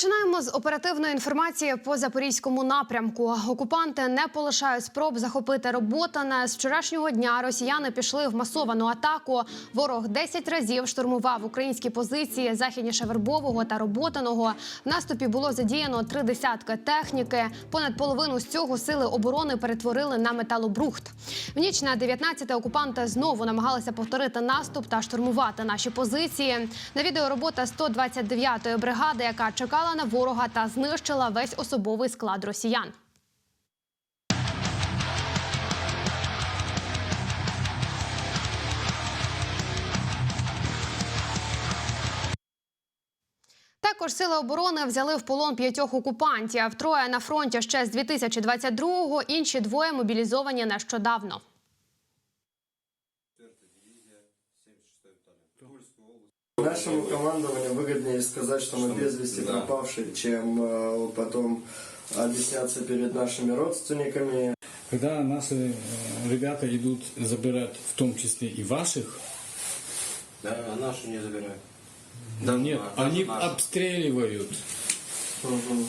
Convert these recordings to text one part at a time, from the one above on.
Починаємо з оперативної інформації по запорізькому напрямку. Окупанти не полишають спроб захопити Роботане. З вчорашнього дня росіяни пішли в масовану атаку. Ворог 10 разів штурмував українські позиції західніше Вербового та Роботаного. В наступі було задіяно три десятки техніки. Понад половину з цього сили оборони перетворили на металобрухт. В ніч на 19 окупанти знову намагалися повторити наступ та штурмувати наші позиції. На відео робота 129-ї бригади, яка чекала на ворога та знищила весь особовий склад росіян. Також сили оборони взяли в полон п'ятьох окупантів. Троє на фронті ще з 2022-го, інші двоє мобілізовані нещодавно. Нашему командованию выгоднее сказать, что мы без вести Да. пропавшие, чем э, потом объясняться перед нашими родственниками. Когда наши э, ребята идут забирать в том числе и ваших, Да, а нашу не забирают. да нет, а, они нашу. обстреливают. Мгм.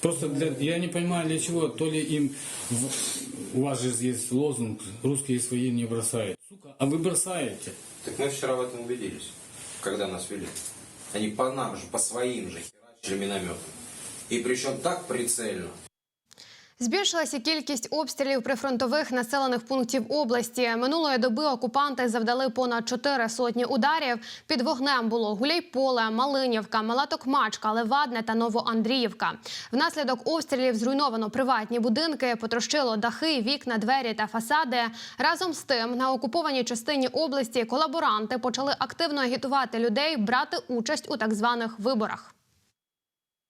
Просто для, я не понимаю для чего, то ли им, в- у вас же есть лозунг, русские свои не бросают. Сука, а вы бросаете. Так мы вчера в этом убедились, когда нас вели. Они по нам же, по своим же херачили минометом. И причем так прицельно. Збільшилася кількість обстрілів прифронтових населених пунктів області. Минулої доби окупанти завдали понад чотири сотні ударів. Під вогнем було Гуляйполе, Малинівка, Мала Токмачка, Левадне та Новоандріївка. Внаслідок обстрілів зруйновано приватні будинки, потрощило дахи, вікна, двері та фасади. Разом з тим, на окупованій частині області колаборанти почали активно агітувати людей брати участь у так званих виборах.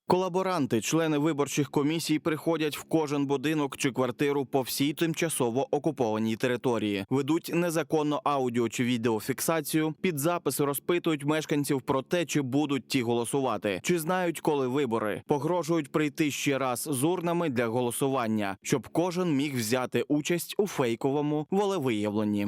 Колаборанти, члени виборчих комісій, приходять в кожен будинок чи квартиру по всій тимчасово окупованій території, ведуть незаконно аудіо чи відеофіксацію. Під запис розпитують мешканців про те, чи будуть ті голосувати, чи знають, коли вибори. Погрожують прийти ще раз з урнами для голосування, щоб кожен міг взяти участь у фейковому волевиявленні.